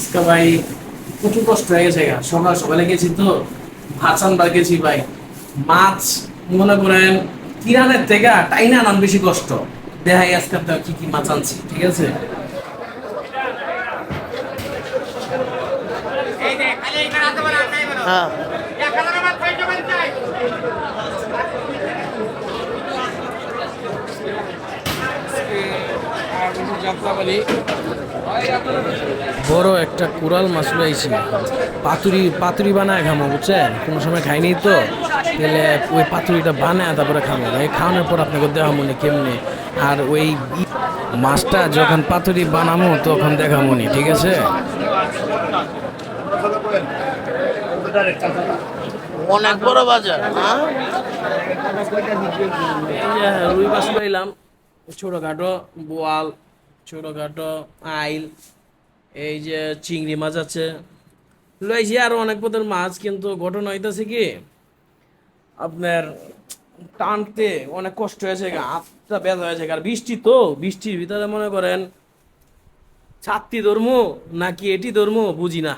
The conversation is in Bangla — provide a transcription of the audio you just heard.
আজকে ভাই প্রচুর কষ্ট হয়ে গেছে সকাল সকালে গেছি তো ভাত আনবার গেছি ভাই। মাছ মনে করেন কিরানের থেকে টাইনা আনান বেশি কষ্ট। দেখাই আজকে আপনার কি কি মাছ আনছি ঠিক আছে? হ্যাঁ। বড় একটা কুড়াল মাছ লইছি পাতুরি পাতুরি বানায় খামো বুঝছেন? কোনো সময় খাইনি তো। তাহলে ওই পাতুরিটা বানায় তারপরে খামো। এই খাওয়ানোর পর আপনাকে দেওয়া মনে কেমনে। আর ওই মাছটা যখন পাতুরি বানামো তখন দেখামো নি ঠিক আছে? অনেক বড় বাজার হ্যাঁ? রুই মাছ লইলাম ছোটখাটো বোয়াল। ছোটখাটো আইল, এই যে চিংড়ি মাছ আছে। লইছি আরও অনেক পদের মাছ, কিন্তু ঘটনা হইতেছে কি, আপনার টানতে অনেক কষ্ট হয়েছে হাতটা ব্যথা হয়েছে আর বৃষ্টি তো, বৃষ্টির ভিতরে মনে করেন, ছাত্রী ধর্ম নাকি এটি ধর্ম, বুঝি না।